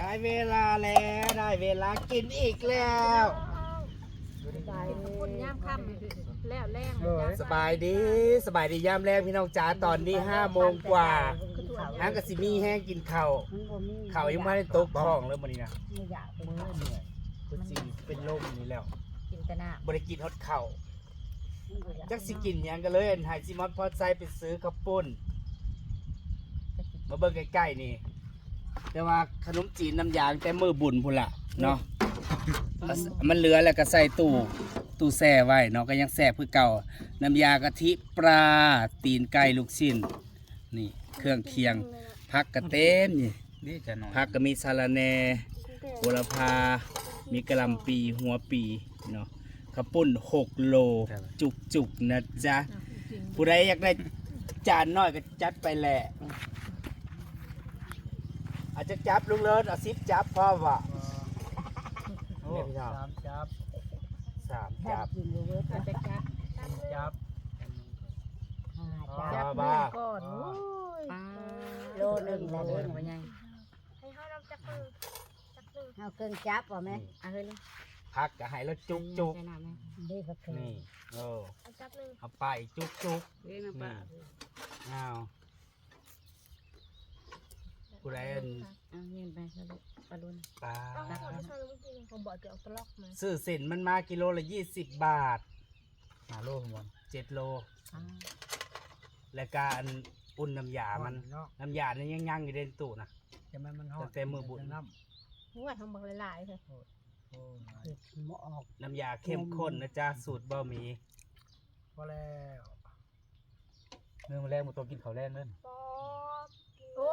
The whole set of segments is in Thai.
ได้เวลาแล้วได้เวลากินอีกแล้วตายคนย่ำค่ำแล้วแรงสบายดีสบายดียามแรงพี่น้องจ๋าตอนนี้ห้าโมงกว่าฮังกะสิมีแห้งกินข้าวข้าวยังไม่ได้ตกท้องเลยมันนี้นะไม่อยากเป็นมื้อเหนื่อยกูสิเป็นลมนี่แล้วกินแต่น้บริกินฮอดข้าวจักสิกินหยังกันเลยหายซิมอนพอใจไปซื้อข้าวปุ้นมาเบิ่งใกล้ๆนี่ แต่ว่าขนมจีนน้ำยางแต่มือบุญพุ่นละเนาะเอามันเหลือแล้วก็ใส่ตู้ตู้แช่ไว้เนาะก็ยังแซ่บคือเก่า น้ำยากะทิปลาตีนไก่ลูกชิ้นนี่เครื่องเคียงผักกระเต้นนี่นี่จะนอนผักก็มีสาระแหน่โหระพา มีกะหล่ำปีหัวปีเนาะข้าวปุ้น6โลจุกจุกๆนะจ๊ะผู้ใดอยากได้จานน้อยก็จัดไปแหละ อาจจะจับลุงเลิศเอาซิปจับพ่อวะโอ้สามจับสามจัจับบกินอยู่เว้ยำมันจะจับจับห้าอ๋อจับจับบ้าก่อนโอ้ยโลหนึงแล้วโลเด้หอนึ่งว่าไงให้เขาเราจับมือจับมือเอาเครื่องจับเอาไหมอะเฮ้ยเลยพักก็ให้แล้วจุกจุกใส่น้ำไหมได้ก็เคๆยนี่เออเอาจับมือเอาไปจุกจุกเฮ้ยน้ำปลาๆอ้าว ผู้ใดอันเอาเงินไปสรุปปลาลุนปลาเอาให้เขาใส่เมื่อกี้ผมบอกจะเอาตะลอกมาซื้อเส้นมันมากิโลละยี่สิบบาทหาโลของมันเจ็ดโลอ่าและการอุ่นน้ำยามันเนาะน้ำยานี่ยังยังอยู่ในตู้นะ จะมันมันหอดแต่เต็มมือบุญน้หัวทำบักหลายๆเลยำโอ้ยเด็ดหมอออกน้ำยาเข้มข้นนะจ๊ะสูตรบะหมี่พอแล้วเมื่อมาแรกมาตัวกินข้าวแรงเล่นปอบโ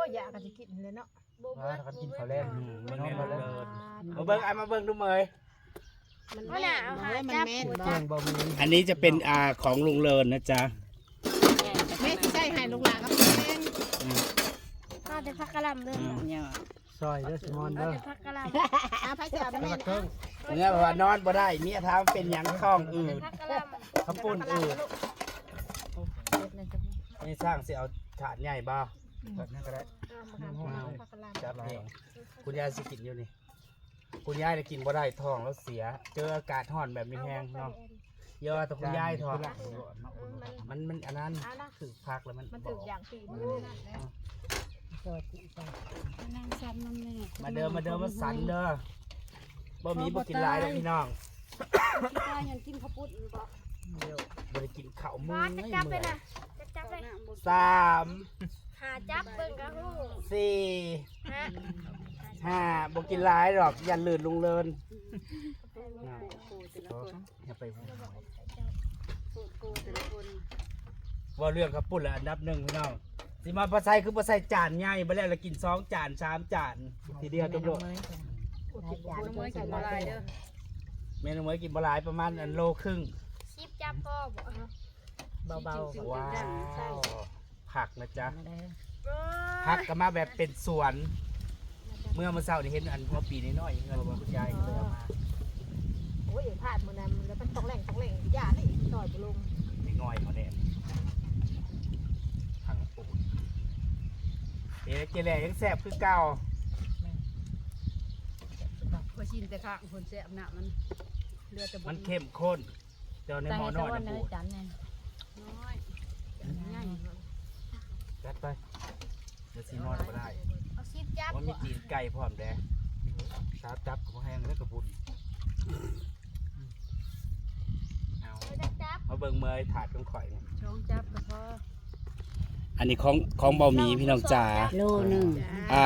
อ้ยอยากกันจะกินเลยเนาะโบเบิ้ลถ้ากินข้าวแรงอืมมันแน่นมาเลเลยมาเบิ้งไอ้มาเบิ้งดูเมยมันว่าน่ะเอาหาจับหัวเคจัรื่อบงบะหมี่อันนี้จะเป็นอาของลุงเลินนะจ๊ะแม่ที่ใส่ให้ลูกหลานกับแม่อืมข้าวจะพักกะหล่ำเลยอืมเนี่ยซอยเด้อซิมอนข้าวเด้อจะพักกะหล่อาพายจะเอาแล้วแม่ก็เครื่องเนี่ยแบบว่านอนบ่ได้เมียถามเป็นหยังท้องอืดำพักกะหล่ำข้าวปุ้นอืดเด็ดเลยจ้ะนี่สร้างสิเอาถาดใหญ่บ่ แบบนั้นก็ได้เอามาหาพักกะหล่ำจับเองคุณยายสิกินอยู่นี่ คุณยายจะกินบ่ได้ท้องแล้วเสีย เจออากาศร้อนแบบนี้แห้งเนาะเยอะแต่คุณยายท้องมันมันอันนั้นคือพักแล้วมันมันบถึอกกอย่างปีมันนั่นแหละโซจิไปนางซ้ำน้ำแม่มาเดิมมาเดิมมาสันเด้อบ่มีบ่กินหลายเด้อพี่น้องตายันกินข้าวปุ้นบ่บ่ได้กินข้าวมื้บออสจะไม่จับไปเมื่อยนะจะจับไปสาม หาจับเบิ่งกระหูสี่ฮะห้าบ่กินหลายหรอกอย่าลื่นลุงเลินอย่าไปว่าเรื่องข้าวปุ้นละอันดับหนึ่งพี่น้องสิมาปลาไซคือปลาไซจานใหญ่ไปแล้วเรากินสองจานสามจานทีเดียวจบโลดหลายอย่างน้ำมันกินบ่หลายเด้อเมนูมื้อกินบ่หลายประมาณอันโลครึ่งชิปจับพ่อบอกเบาว้าว ผักนะจ๊ะๆได้ผักก็มาแบบเป็นสวน เมื่อเมื่อเช้านี่เห็นอันหัวปีน้อยๆเงินคุณยายก็เลยเอามาโอ้ยพลาดมื้อนั้นแล้วมันต้องแหล่งต้องแหล่งย่านี่ต่อยบ่ลงไปง่อยเขาแดดทางปูนเอ๊ะเจแหล่ยังแซ่บคือเก่าบ่ชินแต่ข้างคนแซ่บหน้ามันเลือดจะบ่มันเข้มข้นเจ้าในหม้อน้อยนะปูจันแน่น้อยง่าย จัดไปเดี๋ยวซีนอนก็ได้เอาชิปจับว่ามีจีนไก่พร้อมแด้ชาจับของแห้งแล้วกระบุญเอาเอาจะจับมาเบิ่งเมยถาดของข่อยนี่ช่องจับก็พออันนี้ของของเบาหมีพี่น้องจ๋าโลหนึงอ่า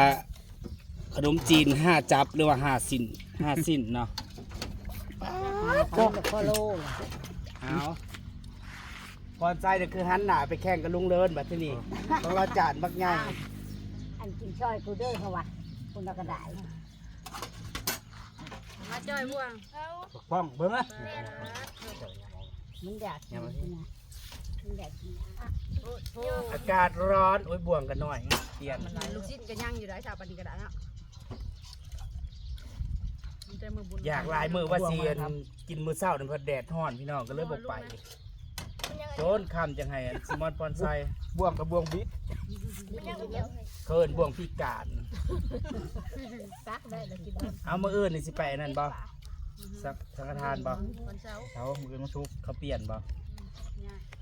ขนมจีนห้าจับหรือว่าห้าสิ้นห้าสิ้นเนาะก็ก็โลเอา ก่อนใจเนี่ยคือหันหน้าไปแข่งกับลุงเลินแบบที่นี่ต้องเราจานบักใหญ่อันกินช่อยกูเด้อเขาว่าคุณเราก็ได้มาจ้อยบ่วงเอาบักป้องเบิ่งอะแม่นะมันอยากกินนะมันอยากกินโอ้โหอากาศร้อนโอ้ยบ่วงกันหน่อยเปลี่ยนลูกชิ้นก็ย่างอยู่ได้ชาวปานนี้ก็ได้เนาะมันแต่มือบุญอยากหลายมือว่าเซียนกินมื้อเช้านี่เพอแดดร้อนพี่น้องก็เลยบ่ไปมันยังไงโจ นคำจังไห้อันซิมอนปอนไซบ่วงกับบ่วงบิดเดียวเลยเคินบ่วงพิการซักได้แล้วกินเอามืออื่นนี่สิไปนั่นบ่สักสังฆทานบ่วันเสาเขามืออื่นมาชุบเขาเปลี่ยนบ่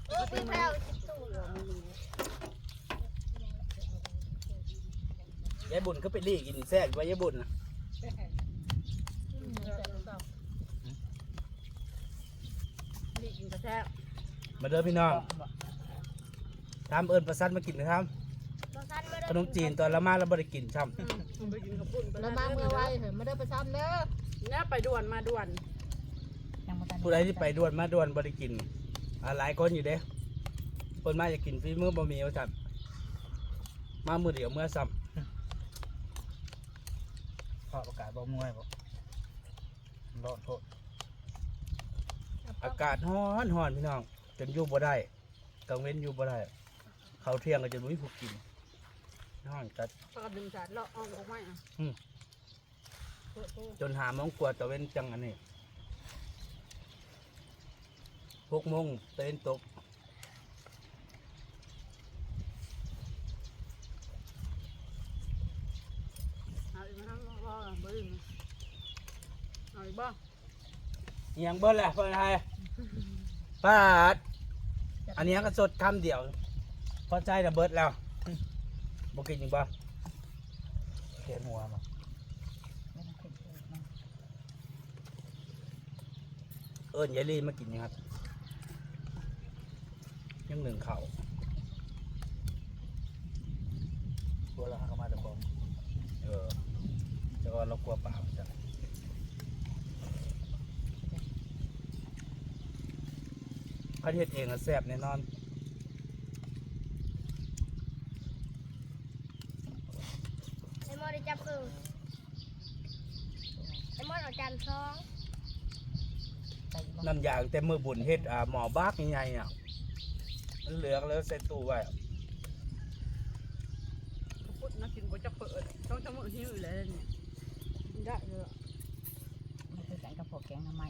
เออเป็นแล้วจิตตู้ยายบุญก็ไปรีกินแซ่บว่ายายบุญนะรีกินกระแทก มาเด้อพี่น้องทำเอิญประสันมากินนะครับบ่ทันมาขนมจีนตอนละมาเราบ่ได้กินช่ไปกินข้าวปุ้นแล้วมาเมื่อไว้เหรอไม่ได้ไปซ้ำเด้อเนี่ยไปด่วนมาด่วนยังบ่ทันำผู้ใดที่ไปด่วนมาด่วนบ่ได้กินอ่าหลายคนอยู่เด้คนมาอยากกินฝีมือบะหมี่ว่าซั่นมามือเดียวเมื่อซ้ขอประกาศบ่มวยบ่ร้อนโทษำอากาศร้อนร้อนพี่น้อง จนอยู่บ่ได้กลางเว้นอยู่บ่ได้เขาวเที่ยงก็จะรู้ผู้กินร้อนจัดปกติสารเลาะออกออกไม่อะจนหาโมงกว่าตะเว้นจังอันนี้หกโมงตะเว้นตกเอาอีกมั้งรอเบิ้ลเอาอีกบ่เอียงเบิ้ลแหละเพื่อนไทยป้าด อันนี้ก็สดคำเดียว พอใจนะเบิดแล้วบอกกินยังบ่เขียนหัวมาเอิญยายลีมากินยังครับ ยังหนึ่งเขาตัวละเข้ามาตะบองเออแต่ว่าเรากลัวป่ามันจะ เขาเฮ็ดเองอะแซ่บแน่นอน ไอ้มอได้จับคือไอ้มอเอาจานซองน้ำยางแต่มือบุญเฮ็ดอ่าหมอบ้ากยังไงอะมันเหลือกแล้วใส่ตู้ไว้อะเขาพูดนักกินบ่จะเปิดต้องจะมือหิ้วเลยเนี่ยได้เลยมันคือกันกับพวกแกงทำไม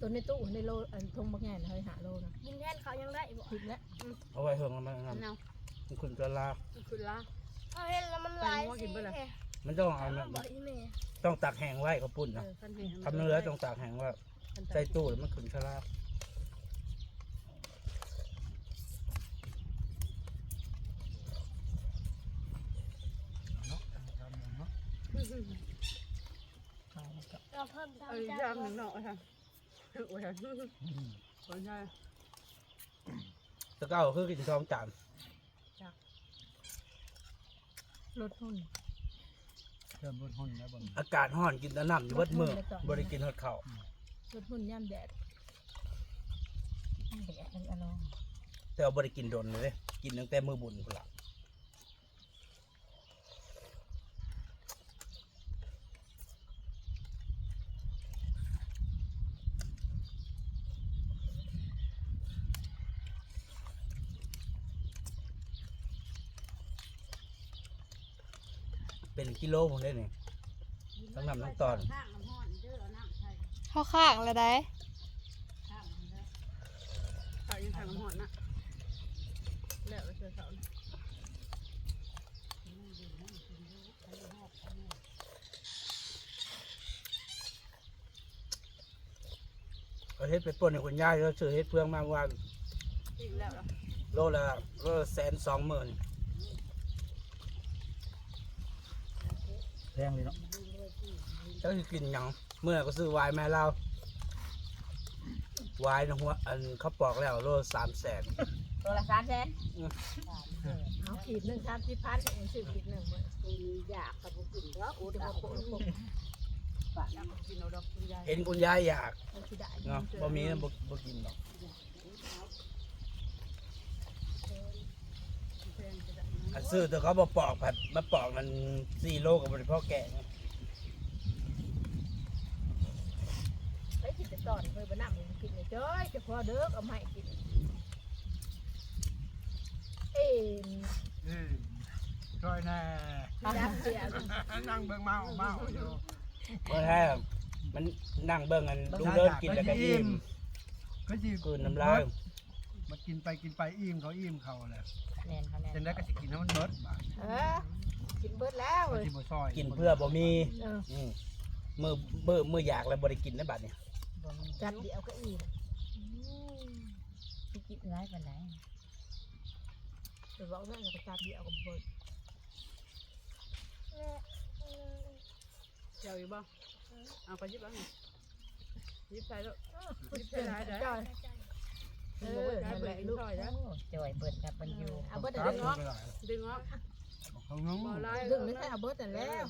ตัวในตู้ในโลอันทงบักใหญ่นะเฮ้ยหาโลนะกินแทนเขายังได้บ่คิดแล้วเอาไว้เฮิงแล้วมันอันนั่นเอาคุณจะลาคุณละ เอาเห็นแล้วมันลายไปว่ากินเบิ่งล่ะมันต้องเอาเอามันบ่อีแม่ต้องตักแห้งไว้เขาวปุ่นเอนะอคันเห็นทำเนื้อต้องตักแห้งไว่าใส่ตู้แล้วมันขึ้นชะลาเนาะทำอย่างเนาะเราเพิ่มเออทำจานย่างซหอนึ่งงเนาะค่ะ โอ้ยคนใช่แตะเก้าคือกินซองจานรถหุ่นเริ่มรุ่นหุ่นแล้วบ่อากาศร้อนกินแต่น้ำอยู่เบิดมือบ่ได้กินฮอดข้าวรถหุ่นย่ำแดดเด็กอันอร่อยแต่ว่าบ่ได้กินโดนเลยเด้กินตั้งแต่มื้อบุญพุ่นล่ะ เป็นกิโลผมได้นี่ทั้งน้ำทั้งตอนเขาข้างแล้วได้ข้าวยังทางน้ำหอนนะแล้วไปเจอเขาเอาเฮ็ดไปป่นให้คุณยายแล้วซื้อเฮ็ดเพื่องมาว่าอีกแล้วเหรอโลละโลละแสนสองหมื่น แพงเลยเนาะเจ้าสิกินหยังเมื่อก็ซื้อวายแม่เราวายนะหัวอันเขาปอกแล้วโลสามแสนตัวละสามแสนเอาขีดหนึ่งสามสิบพันเองซื้อขีดหนึ่งมาอยากกับกินแล้วอุดเอาโปะโปะอยากกินเอาดอกคุณยายเห็นคุณยายอยากเอาที่ได้เนาะบ่มีนะบ่บ่กินหรอก แพงจะได้ อัน ซื้อแต่เขาบ่ปอกผัดมาปอกมันสี่โลกับบริพ่อแกงไอ้กินแต่ตอนเคยไปนั่งกินเนี่ยจ้อยจะพอเด้อเอามาให้กินเอ็มอืมช่วยแน่ดับเสียนั่งเบิ่งเมาเมาอยู่บ่แท้มันนั่งเบิ่งอันลุงเดินกินแล้วก็อิ่มก็สิกลืนน้ำลายมากินไปกินไปอิ่มเขาอิ่มเขาแหละ แน่นเขาแน่นจังได้ก็สิกินให้มันเบิดบาดเออกินเบิดแล้วมันเว้ยสิบ่ซอยกินเพื่อบ่มีเอออืมมือมือมืออยากแล้วบ่ได้กินนะบัดเนี่ยบ่มีจัดเดียวก็อิ่มที่กินร้ายปานไหนแต่บอกนั่นก็จัดเดียวก็เบิดแม่เออเจียวอยู่บ่เอาไปยิบเอาหน่อยยิบใส่แล้วพูดเสียงจ้อย เออนั่นแหละลูกโอ้จ่อยเบิดครับมันอยู่เอาเบิดคแต่รับเรื่องเนาะดึงออกเขางงบ่ลายดึงไม่ใช่เอาเบิดแต่แล้ว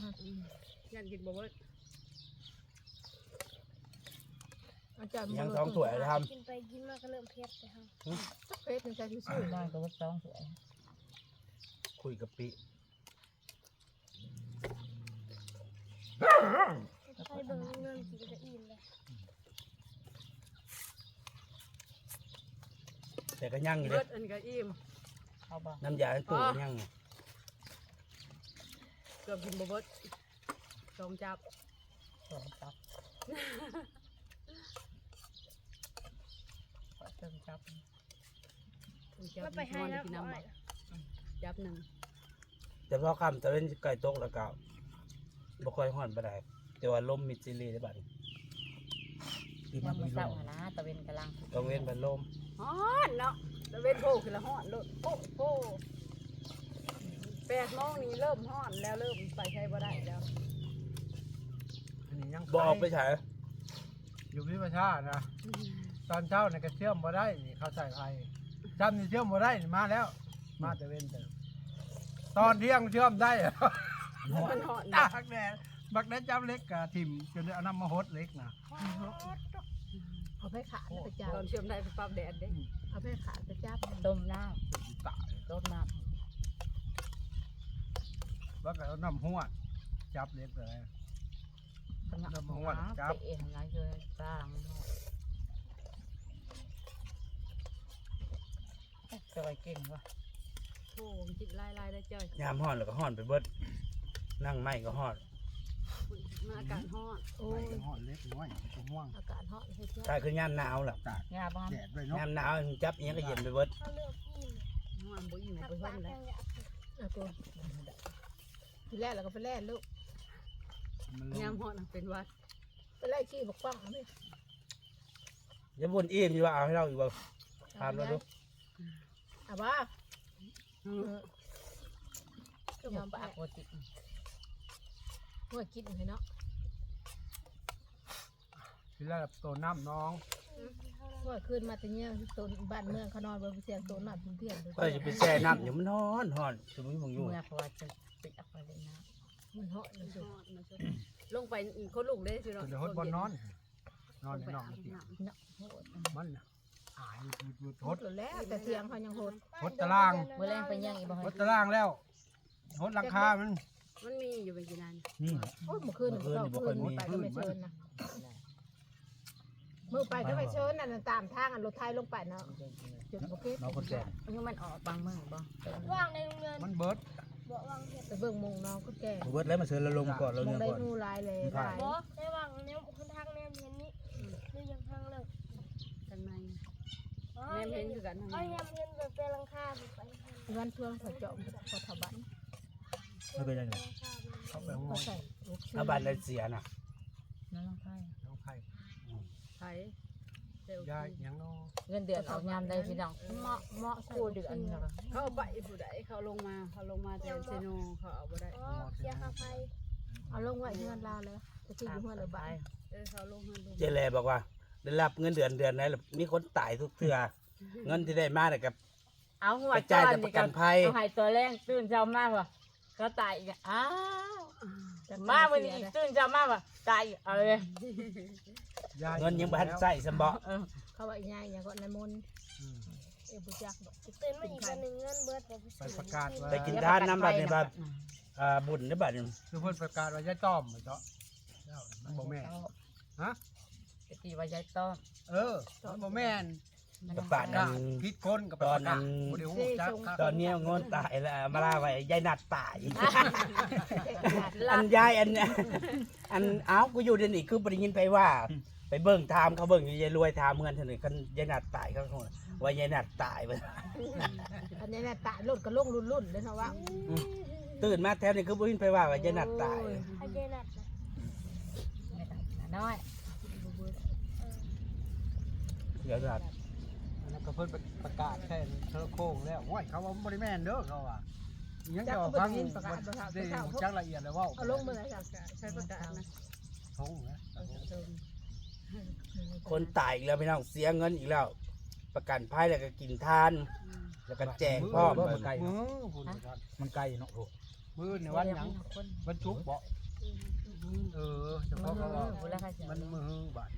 ยันกินบ่เบิดอาจารย์ยังท้องถ้วยทำกินไปกินมาก็เริ่มเผ็ดเลยค่ะสักเพชรในใจที่สุซื้อดน้อยก็ว่าต้องสวยคุยกับปิใส่เบิ่งเงินกินจะอิ่มเลย แต่ก็ยั่งอยู่เบิเด้ดอันก็อิ่มเอาบ่น้ำยาในตู้ก็ยั่งอยู่เกือบกินบ่เบิดสองจับสองจับขอเติมจับสองจับไม่ไปให้นอนแล้วกินน้ำบ่จับหนึ่งแต่พอค่ำตะเวนไก่ตกแล้วก็บ่ค่อยฮ้อนปานใดแต่ว่าลมมิดซิลีได้บัดนี้ยามมื้อเช้าหนนะตะเวนกำลังกังเว้นบัดลม ฮ้อนเนาะตะเวนโผล่ขึ้นละฮ้อนโลดโผล่โผล่แปดโมงนี้เริ่มฮ้อนแล้วเริ่มไปใช้บ่ได้แล้ว อันนี้ยังบ่ออกไปใช้อยู่พิพชานะ ตอนเช้าเนี่ยก็เชื่อมบ่ได้นี่เขาใส่ไฟจำนี่เชื่อมบ่ได้นี่มาแล้ว มาแต่เว้นแต่ตอนเที่ยงเชื่อมได้มันฮ้อนตากแดดบักแดดจำเล็กกะทิมจนได้เอาน้ำมาหดเล็กนะเอา ไปขาดไปจับตอนเชื่อมได้ปรับแดดเด้เอาไปขาดไปจับต้มน้ตายำต้มน้แล้วก็เอาน้ำหัวดจับเล็กเลยำต้มน้ำน้ำหวานจับเปะหลายเยอะสร้างจ่อยเก่งว่ะโอ้ยจิตลายลายได้จ้อยยามฮ้อนแล้วก็ฮ้อนไปเบิดนั่งไม้ก็ฮ้อน มันอากาศฮ้อนโอ้ไปย กันหอดเล็กน้อยตัวห่วงอากาศเหาะให้เที่ยวถ้าคือยามหนาวล่ะงาบ้านแดดด้วยเนาะยามหนาวจับอิหยังก็เย็นไปเบิดเขาเริ่มอิ่มฮ้อนบ่อิ่มผักบ่ปเพิ่ลานแล้แกวงอยากเอาตัวทีแรกเราก็ไปแล่ลูกมันลยามงฮ้อนเป็นวัดไปไล่ขี้บอกป้องเอาไหมอย่าบ่นอิ่มอยู่ว่าเอาให้เราอีกบ่ถามเราดูเอาบ้าก็บอกปากปกติเมื่อกินให้เนาะทีแรกตัวน้ำน้องเมื่อคืนมาแต่เนี่ยตนบ้านเมืองเขานอนบนเสียงตนหนักเพี้ยนเลยก็จะไปแช่น้ำอยู่มันฮ้อนฮ้อนสมมุติมึงอยู่เมื่อเพราะว่าจะปิดออกไปเลยนะมันเหาะเลยสิฮ้อนมาสุดลงไปคนลูกเด้สิตัวเนาะเดี๋ยวหดบนนอน นอนลงในไปนออานบเตียงน้ำเนาะโหดมันน่ะหายหยุดหยุดหหดดแล้วแต่เทียงเขายังหดหดตารางเมื่อแรงไปย่างอีกบ่หให้ดตารางแล้วหดหลังคามัน มันมีอยู่เป็นกี่นานอืม โอ้ยเมื่อคืนเมื่อคืนไปก็ไม่เชิญนะเมื่อไปก็ไม่เชิญน่ะตามทางอันรถไทยลงไปเนาะจุดโอเคน้องคนแก่ยังมันออกบางเมืองบ่ว่างในโรงเรียนมันเบิดบอกว่างเห็ดไปเบิ่งมงน้องก็แก่เบิดแล้วมาเชิญเราลงก่อนเรามงเนี่ยได้ก่อนนูลายเลยลายบอกได้ว่างแนวคนทางแนวเห็นนี้นี่ยังทางเลยกันในอ๋อแม่เห็นคือกันเอาแนวเห็นแบบเป็นหลังคาแบบไปทางวันเพื่อนเขาเจาะพอถบัน ไม่เป็นยังไงเขาไปห้อเขางใส่อาบัตเลยเสียน่ะนั่นลองไพ่น้องไผ่ไผ่เดี๋ยวยายยังน้องเงินเดือนเอายามใดพี่น้องเหมาะเหมาะคู่เดือนค่ะเขาไปผู้ใดเขาลงมาเขาลงมาแต่เซโนเขาเอาบ่ได้อ๋อเสียค่าไฟเอาลงไว้ที่เงินลาเลยจะที่อยู่เมื่อไรบ้างเออเขาลงมาลงเจแลบอกว่าได้รับเงินเดือนเดือนไหนล่ะมีคนตายทุกเทื่อเงินที่ได้มาแต่ยกับเอาหัวกระจายแต่ประกันภัยเอาให้ตัวแรกตื่นเช้ามากว่ะ ก็ตายอีกอะอ้าวมาวันนี้อีกตื่นเช้ามากว่ะตายอีกเอาเลยยายเงินยังบ้านใส่สมบเออเขาว่าง่ายอย่างก็ในมนอืมเอ็บุจักบอกเต้นมาอีกวันหนึ่งเงินเบิร์ดบอกไปประกาศว่าไปกินทานน้ำบัดนี่บัดอ่าบุญนี่บัดนี่คือเพิ่นประกาศว่ายายต้อมเหมือนเจ้าเจ้ามันบ่แม่นฮะตะกี้ว่ายายต้อมเออมันบ่แม่น กับป่านกะนั้นผิดคนกับตอนนั้นบ่ได้ฮู้จักครับตอนนี้เงินตายแล้วมาลาไว้ยายนัดตาย อันยายอันอันเอ้ากูอยู่เดยวนี่คือบ่ได้ยินไปว่า ไปเบิ่งถามเขาเบิ่งอยู่ยายรวยถามเงินเท่านึงกันยายนัดตายเขาคงว่ายายนัดตายไปอันนี้น่ะตะลดก็ลงรุ่นๆเลยเนาะว่าตื่นมาแถวนี้คือบ่ยินไปว่าว่ายายนัดตายอาเจนัดนะไม่ได้น้อยเดี๋ยวนัดแล้ว ก็เพิ่นประกาศแค่เธอโค้งแล้วว้ยเขาว่าบ่ได้แม่นเด้อเขาว่ายังจัจะกเอาก็บ่ฟังได้ยินประกาศประกาศได้ประกาศรู้จักละเอียดเลยเว่าเอาลงมือเลยจ้ะใช้ประกาศนะทงนะคนตายอีกแล้วพี่น้องเสียเงินอีกแล้ว ประกันภัยแล้วก็กินทาน แล้วก็แจกพ่อมมันไกลมืเนาะอพูดกันมันไกลเนาะโอ้มือในวันหยังคนวันชุกบ่เออเฉพาะเขาว่าบุรพาเสียมันมือบาด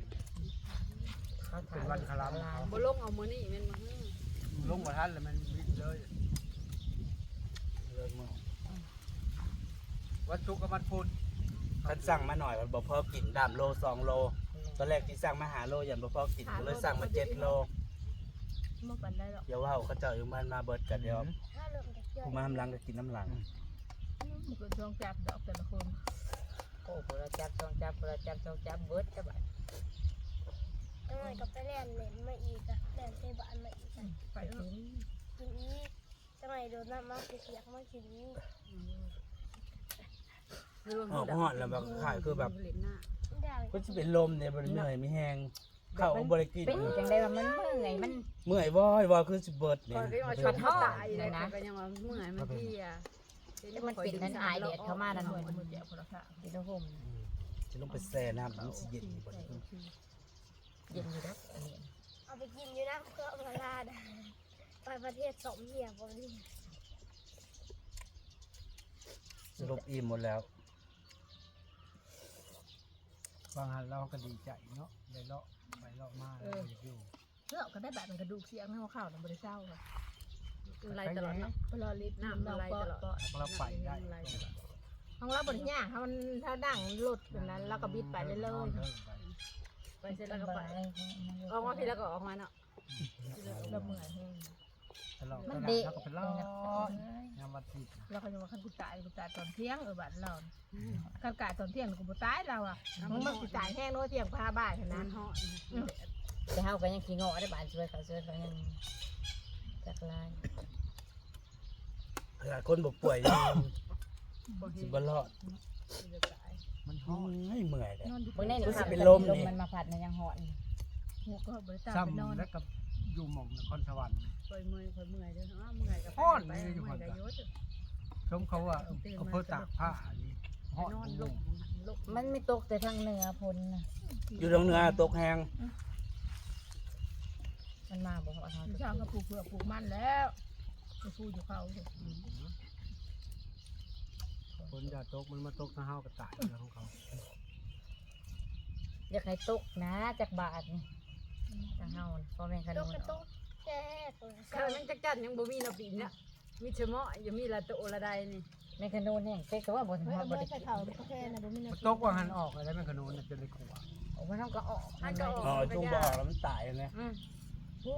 เขาเป็นวันคารามบ่ลงเอามือนี่แม่นมาฮื้อลงบ่ทันแล้วมันวิดเลยวันชุกกับวันพุธท่านสั่งมาหน่อยมันบ่พอกินดามโลสองโล ตอนแรกที่สั่งมาหาโลยันบ่พอกินก็เลยสั่งมาเจ็ดโลบ่ปันได้หรอกอย่าว่าเขาเจ้าอยู่บ้านมาเบิดกันเดี๋ยวถ้าเริ่มจากเยอะผู้มาทำหลังก็กินน้ำหลังมันก็ต้องจับดอกแต่ละคนโอ้บุรจับต้องจับบุรจับต้องจับเบิดจะแบบ จังหน่อยก็ไปเล่นเล่นมาอีกอะเล่นเตะบอลมาอีกอะไปเถอะกินอีกจังหน่อยโดนน้ำมาเปียกๆมากินอีกออกหอดแล้วแบบขายคือแบบเล่นหน้าได้ก็จะเป็นลมเนี่ยบริเหนื่อยไม่แห้งเข้าบริกินเป็นจังได้ว่ามันเมื่อยมันเมื่อยว้อยว้อยคือสิเบิดเนี่ก่ยอนก็ว่าชดเขาตายเลยนะก็ยังว่าเมื่อยมันที่อะมันเป็นนั้นอายเด็ดเข้ามานั่นหน่วยมันมือแจกคนละค่ะเป็นห่มจะลงไปแช่น้ำมันสิเย็นอยู่บน นี้เย็นอยู่แล้วอันนี้เอาไปกินอยู่นะเพื่อเวลาได้ไปประเทศสมเหียบนี้สรุปอิ่มหมดแล้วบางหันเราก็ดีใจเนาะได้เลาะไปเลาะมาแล้วก็อยู่เลือกก็ได้แบบมันกระดูกเสียงให้ข้าวน่ะบ่ได้เศร้าค่ะไล่ตลอดเนาะไปรอลิฟต์น้ำน้ำอะไรเราตลอดก็แล้วก็เราไปได้ของเราบริญญาถ้ามันถ้าดังหลุดแบบนั้นเราก็บิดไปเรื่อย ไปเสร็จแล้วก็ไปออกมาทีแล้วก็ออกมาเนาะๆเราเมื่อยแห้งตลอดมัก็นได้เด็กแล้วก็เป็นเลาะยามวันที่เราก็จะว่าคันกูตายกูตายตอนเที่ยงเออบัดเราคันกายตอนเที่ยงกูบ่ตายเราอะมึงมันสิตายแห้งโน้เที่ยงพาบ้านขนานาดนเหาะแต่เฮาก็ยังขี้งอได้บานช่วยเขาช่วยเขายังจักลายขนาดคนบ่ป่วยยังสิบ่รอด มันโอ้ห้อนยเมื่อยเลย นอนอยู่เบิ่งได้นี่รู้สึค่ะกเป็นลมนี่ มันมาผัดในยังหอนหัวก็บริตาไปนอนซ้ำแล้วก็อยู่หม่องนครสวรรค์คอยเมื่อยคอยเมื่อยเด้อเนาะเมื่อยก็ไปเมื่อยก็ยศชมเขาว่าเขาเพิ่ตากผ้านี่ห้อนนอนลลงงลงมันไม่ตกแต่ทางเหนือพนน่ะอยู่ตรงเหนือตกแห้งมันมาบอกว่าเขาเช้าก็ปลูกเผือกปลูกมันแล้วไปพูดอยู่เขา คนอย่าตกมันมาตกทางเฮาก็ตายแล้วของเขาอยากให้ตกนะจากบาทนี่ทางเฮาน่ะพ่อแม่ขตนุกนกระตุกแก่ตัวข้าวยังจักจันยังบ่มีนาปีเนี่ยมีเฉมาะยังมีละโตละใดนี่แม่ขนุนเนี่ยเป๊กก็ว่าบ่ถึงเฮ้ยฮอเอาดไว้บ่ได้ใส่เขาแค่นะบ่มีมันตกว่าหันออกอะไรแม่ขนุนน่ะจนได้ขัวโอ้มันต้องก็ออกท่านก็ออกอ๋อจุ่มบ่ออกแล้วมันตายเลยนะอืม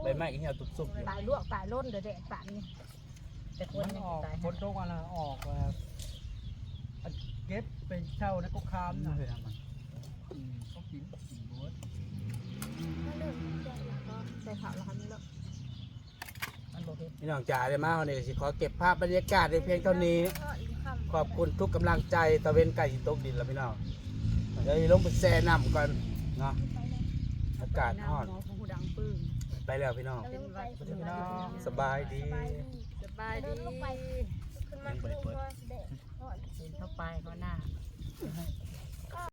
ใบไม้ก็เหี่ยวตุบๆอยู่ตายลวกตายล้นเดี๋ยวแดดปานนี่แต่คนมันยังออกตายฝนตกอะไรออกแบบอัน เก็บเป็นเช่านะก็ค้ามนะเคยทำมันอืมเขากินกินบดมันเริ่มแก่แล้วก็ใส่เขาแล้วคันนี้แล้วมันบ่เฮ็ดพี่น้องจ๋าได้มาวันนี้สิขอเก็บภาพบรรยากาศในเพียงเท่านี้ ขอบคุณทุกกำลังใจตะเวนไก่สิตกดินแล้วพี่น้องเดี๋ยวลงไปแช่น้ำก่อนเนาะอากาศร้อนหมอผู้ดังปึ้งไปแล้วพี่น้องเป็นวัดสบายดีสบายดี เข้าไปเขาหน้า